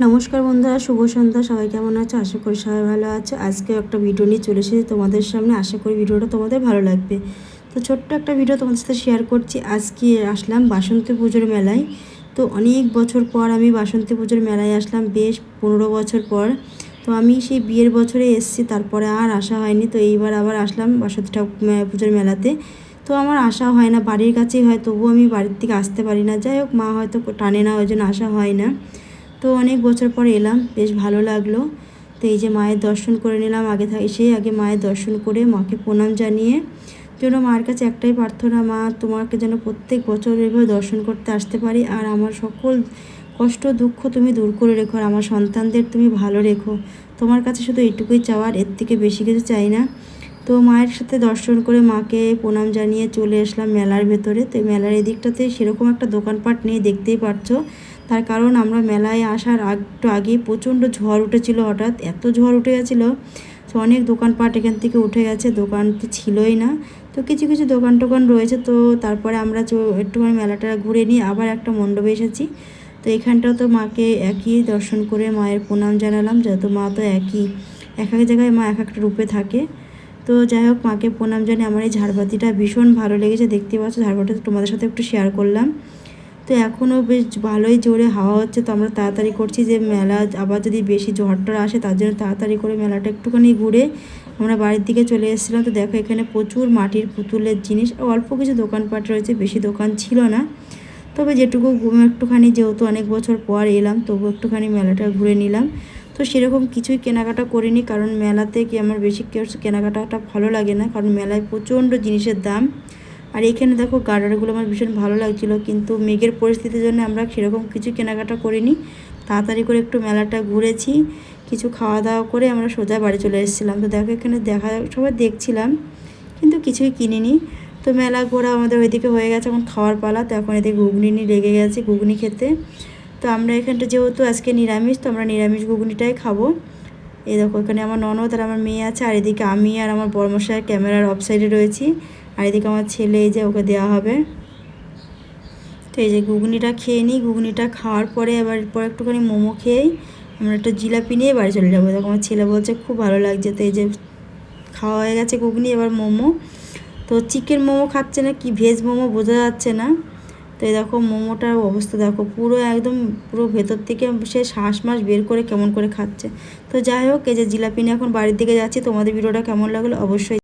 নমস্কার বন্ধুরা, শুভ সন্ধ্যা, সবাই কেমন আছো? আশা করি সবাই ভালো আছে। আজকেও একটা ভিডিও নিয়ে চলে এসেছি তোমাদের সামনে। আশা করি ভিডিওটা তোমাদের ভালো লাগবে। তো ছোট্ট একটা ভিডিও তোমাদের সাথে শেয়ার করছি। আজকে আসলাম বাসন্তী পুজোর মেলায়। তো অনেক বছর পর আমি বাসন্তী পুজোর মেলায় আসলাম, বেশ পনেরো বছর পর। তো আমি সেই বিয়ের বছরে এসেছি, তারপরে আর আসা হয়নি। তো এইবার আবার আসলাম বাসন্তী ঠাকুর পুজোর মেলাতে। তো আমার আসা হয় না, বাড়ির কাছেই হয়, তবুও আমি বাড়ির থেকে আসতে পারি না। যাই হোক, মা হয়তো টানে না, ওই জন্য আসা হয় না। তো অনেক বছর পর এলাম, বেশ ভালো লাগল। তো এই যে মায়ের দর্শন করে নিলাম, আগে এসে আগে মায়ের দর্শন করে মাকে প্রণাম জানিয়ে। জন্য মায়ের কাছে একটাই প্রার্থনা, মা তোমাকে যেন প্রত্যেক বছর এভাবে দর্শন করতে আসতে পারি। আর আমার সকল কষ্ট, দুঃখ তুমি দূর করে রেখো, আর আমার সন্তানদের তুমি ভালো রেখো। তোমার কাছে শুধু এইটুকুই চাওয়ার, এর থেকে বেশি কিছু চাই না। তো মায়ের সাথে দর্শন করে মাকে প্রণাম জানিয়ে চলে আসলাম মেলার ভেতরে। তো মেলার এদিকটাতে সেরকম একটা দোকানপাট নেই, দেখতেই পারছ। তার কারণ আমরা মেলায় আসার একটু আগে প্রচণ্ড ঝড় উঠেছিল হঠাৎ। এত ঝড় উঠে গেছিল, তো অনেক দোকানপাট এখান থেকে উঠে গেছে, দোকান তো ছিলই না। তো কিছু কিছু দোকান টোকান রয়েছে, তো তারপরে আমরা একটুখানি মেলাটা ঘুরে নিয়ে আবার একটা মণ্ডপে এসেছি। তো এখানটাও তো মাকে একই দর্শন করে মায়ের প্রণাম জানালাম যত মা তো একই, এক এক জায়গায় মা এক একটা রূপে থাকে। তো যাই হোক, মাকে প্রণাম জানিয়ে আমার এই ঝাড়বাতিটা ভীষণ ভালো লেগেছে, দেখতে পাচ্ছ ঝাড়বাতিটা তোমাদের সাথে একটু শেয়ার করলাম। তো এখনও বেশ ভালোই জোরে হাওয়া হচ্ছে, তো আমরা তাড়াতাড়ি করছি যে মেলা আবার যদি বেশি ঝড়টা আসে তার জন্য তাড়াতাড়ি করে মেলাটা একটুখানি ঘুরে আমরা বাড়ির দিকে চলে এসেছিলাম। তো দেখো এখানে প্রচুর মাটির পুতুলের জিনিস অল্প কিছু দোকানপাট রয়েছে, বেশি দোকান ছিল না। তবে যেটুকু একটুখানি যেহেতু অনেক বছর পর এলাম, তবু একটুখানি মেলাটা ঘুরে নিলাম। তো সেরকম কিছুই কেনাকাটা করিনি, কারণ মেলাতে কি আমার বেশি কেনাকাটাটা ভালো লাগে না, কারণ মেলায় প্রচণ্ড জিনিসের দাম। আর এখানে দেখো গার্ডারগুলো আমার ভীষণ ভালো লাগছিল, কিন্তু মেঘের পরিস্থিতির জন্য আমরা সেরকম কিছু কেনাকাটা করিনি। তাড়াতাড়ি করে একটু মেলাটা ঘুরেছি, কিছু খাওয়া দাওয়া করে আমরা সোজা বাড়ি চলে এসেছিলাম। তো দেখো এখানে দেখা, সবাই দেখছিলাম, কিন্তু কিছুই কিনিনি। তো মেলা ঘোরা আমাদের ওইদিকে হয়ে গেছে এখন খাওয়ার পালা, তো এখন এদিকে ঘুগনি লেগে গেছে ঘুগনি খেতে। তো আমরা এখানটা যেহেতু আজকে নিরামিষ, তো আমরা নিরামিষ ঘুগনিটাই খাব। এই দেখো, এখানে আমার ননদ আর আমার মেয়ে আছে, আর এদিকে আমি আর আমার বর্মশায় ক্যামেরার অফ সাইডে রয়েছি, আর এদিকে আমার ছেলে এই যে ওকে দেওয়া হবে। তো এই যে ঘুগনিটা খেয়ে নিই, ঘুগনিটা খাওয়ার পরে এবার পর একটুখানি মোমো খেয়েই আমরা একটা জিলাপি নিয়ে বাড়ি চলে যাব। দেখো, আমার ছেলে বলছে, খুব ভালো লাগছে। তো এই যে খাওয়া হয়ে গেছে ঘুগনি, এবার মোমো। তো চিকেন মোমো খাচ্ছে না কি, ভেজ মোমো বোঝা যাচ্ছে না। তো এই দেখো মোমোটার অবস্থা দেখো, পুরো একদম পুরো ভেতর থেকে সে শ্বাস মাস বের করে কেমন করে খাচ্ছে। তো যাই হোক, এই যে জিলাপি নিয়ে এখন বাড়ির দিকে যাচ্ছি। তোমাদের ভিডিওটা কেমন লাগল অবশ্যই